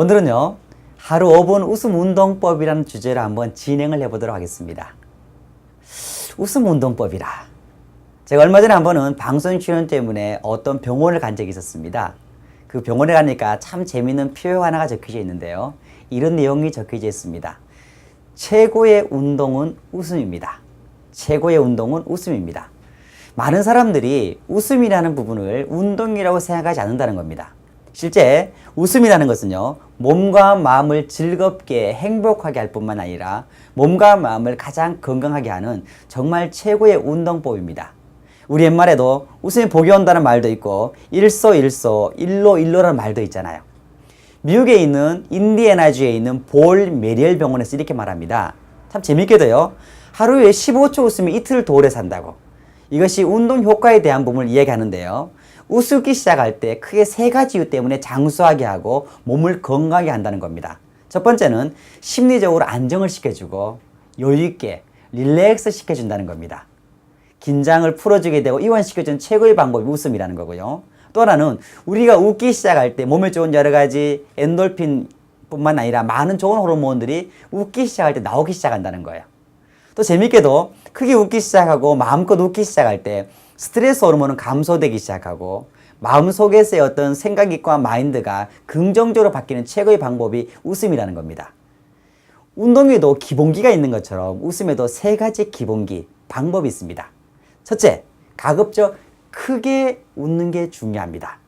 오늘은요, 하루 5분 웃음 운동법이라는 주제로 한번 진행을 해보도록 하겠습니다. 웃음 운동법이라. 제가 얼마 전에 한 번은 방송 출연 때문에 어떤 병원을 간 적이 있었습니다. 그 병원에 가니까 참 재밌는 표 하나가 적혀져 있는데요. 이런 내용이 적혀져 있습니다. 최고의 운동은 웃음입니다. 최고의 운동은 웃음입니다. 많은 사람들이 웃음이라는 부분을 운동이라고 생각하지 않는다는 겁니다. 실제 웃음이라는 것은요, 몸과 마음을 즐겁게 행복하게 할 뿐만 아니라 몸과 마음을 가장 건강하게 하는 정말 최고의 운동법입니다. 우리 옛말에도 웃음이 복이 온다는 말도 있고 일소일소 일로일로라는 말도 있잖아요. 미국에 있는 인디애나주에 있는 볼 메리엘 병원에서 이렇게 말합니다. 참 재밌게도요. 하루에 15초 웃으면 이틀 더 오래 산다고. 이것이 운동 효과에 대한 부분을 이야기하는데요. 웃기 시작할 때 크게 세 가지 이유 때문에 장수하게 하고 몸을 건강하게 한다는 겁니다. 첫 번째는 심리적으로 안정을 시켜주고 여유있게 릴렉스 시켜준다는 겁니다. 긴장을 풀어주게 되고 이완시켜주는 최고의 방법이 웃음이라는 거고요. 또 하나는 우리가 웃기 시작할 때 몸에 좋은 여러 가지 엔돌핀 뿐만 아니라 많은 좋은 호르몬들이 웃기 시작할 때 나오기 시작한다는 거예요. 또 재밌게도 크게 웃기 시작하고 마음껏 웃기 시작할 때 스트레스 호르몬은 감소되기 시작하고 마음속에서의 어떤 생각과 마인드가 긍정적으로 바뀌는 최고의 방법이 웃음이라는 겁니다. 운동에도 기본기가 있는 것처럼 웃음에도 세 가지 기본기, 방법이 있습니다. 첫째, 가급적 크게 웃는 게 중요합니다.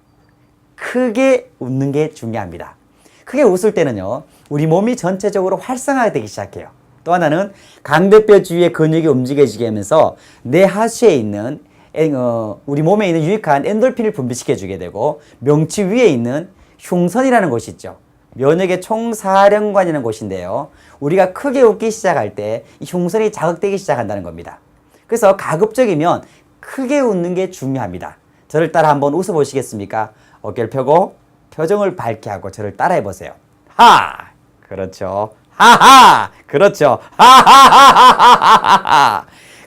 크게 웃는 게 중요합니다. 크게 웃을 때는요, 우리 몸이 전체적으로 활성화되기 시작해요. 또 하나는 강대뼈 주위의 근육이 움직여지게 하면서 내 하수에 있는 에- 어, 우리 몸에 있는 유익한 엔돌핀을 분비시켜 주게 되고 명치 위에 있는 흉선이라는 곳이 있죠. 면역의 총사령관이라는 곳인데요. 우리가 크게 웃기 시작할 때 이 흉선이 자극되기 시작한다는 겁니다. 그래서 가급적이면 크게 웃는 게 중요합니다. 저를 따라 한번 웃어 보시겠습니까? 어깨를 펴고 표정을 밝게 하고 저를 따라해 보세요. 하! 그렇죠. 하하! 그렇죠. 하하하하하하!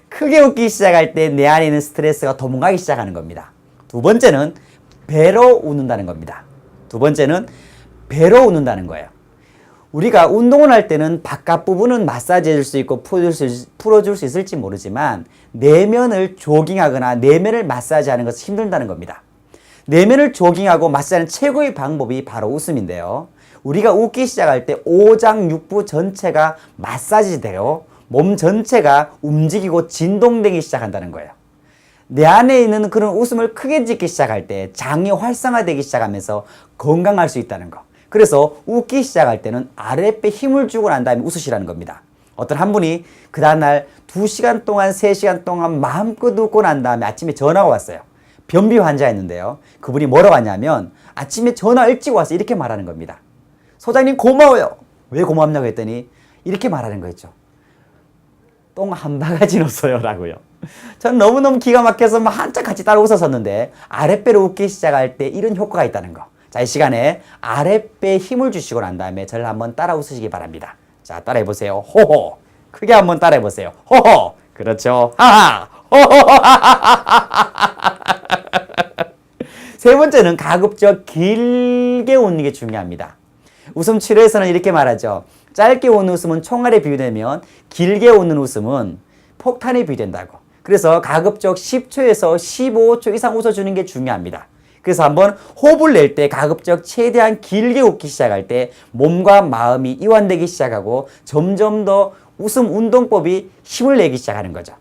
크게 웃기 시작할 때 내 안에 있는 스트레스가 도망가기 시작하는 겁니다. 두 번째는 배로 웃는다는 겁니다. 두 번째는 배로 웃는다는 거예요. 우리가 운동을 할 때는 바깥 부분은 마사지 해줄 수 있고 풀어줄 수, 풀어줄 수 있을지 모르지만 내면을 조깅하거나 내면을 마사지하는 것은 힘들다는 겁니다. 내면을 조깅하고 마사지하는 최고의 방법이 바로 웃음인데요. 우리가 웃기 시작할 때 오장육부 전체가 마사지 되고 몸 전체가 움직이고 진동되기 시작한다는 거예요. 내 안에 있는 그런 웃음을 크게 짓기 시작할 때 장이 활성화되기 시작하면서 건강할 수 있다는 거. 그래서 웃기 시작할 때는 아랫배 힘을 주고 난 다음에 웃으시라는 겁니다. 어떤 한 분이 그 다음날 2시간 동안, 3시간 동안 마음껏 웃고 난 다음에 아침에 전화가 왔어요. 변비 환자였는데요. 그분이 뭐라고 하냐면 아침에 전화 일찍 와서 이렇게 말하는 겁니다. 소장님 고마워요. 왜 고맙냐고 했더니 이렇게 말하는 거였죠. 똥 한 바가지 넣었어요. 라고요. 전 너무너무 기가 막혀서 막 한참 같이 따라 웃었었는데 아랫배로 웃기 시작할 때 이런 효과가 있다는 거. 자, 이 시간에 아랫배에 힘을 주시고 난 다음에 저를 한번 따라 웃으시기 바랍니다. 자, 따라해 보세요. 호호. 크게 한번 따라해 보세요. 호호. 그렇죠. 하하. 세 번째는 가급적 길게 웃는 게 중요합니다. 웃음 치료에서는 이렇게 말하죠. 짧게 웃는 웃음은 총알에 비유되면 길게 웃는 웃음은 폭탄에 비유된다고. 그래서 가급적 10초에서 15초 이상 웃어주는 게 중요합니다. 그래서 한번 호흡을 낼 때 가급적 최대한 길게 웃기 시작할 때 몸과 마음이 이완되기 시작하고 점점 더 웃음 운동법이 힘을 내기 시작하는 거죠.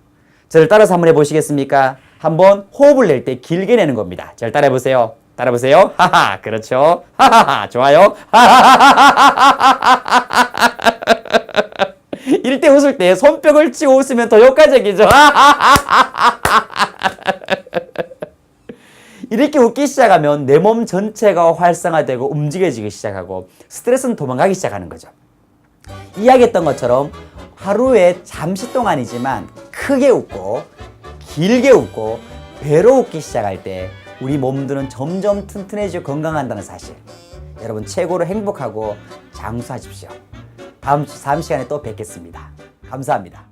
저를 따라서 한번 해보시겠습니까? 한번 호흡을 낼 때 길게 내는 겁니다. 저를 따라해 보세요. 따라 보세요. 하하, 그렇죠. 하하하, 좋아요. 이럴 때 웃을 때 손뼉을 치고 웃으면 더 효과적이죠. 이렇게 웃기 시작하면 내 몸 전체가 활성화되고 움직여지기 시작하고 스트레스는 도망가기 시작하는 거죠. 이야기했던 것처럼 하루에 잠시 동안이지만 크게 웃고 길게 웃고 배로 웃기 시작할 때 우리 몸들은 점점 튼튼해지고 건강한다는 사실. 여러분 최고로 행복하고 장수하십시오. 다음, 다음 시간에 또 뵙겠습니다. 감사합니다.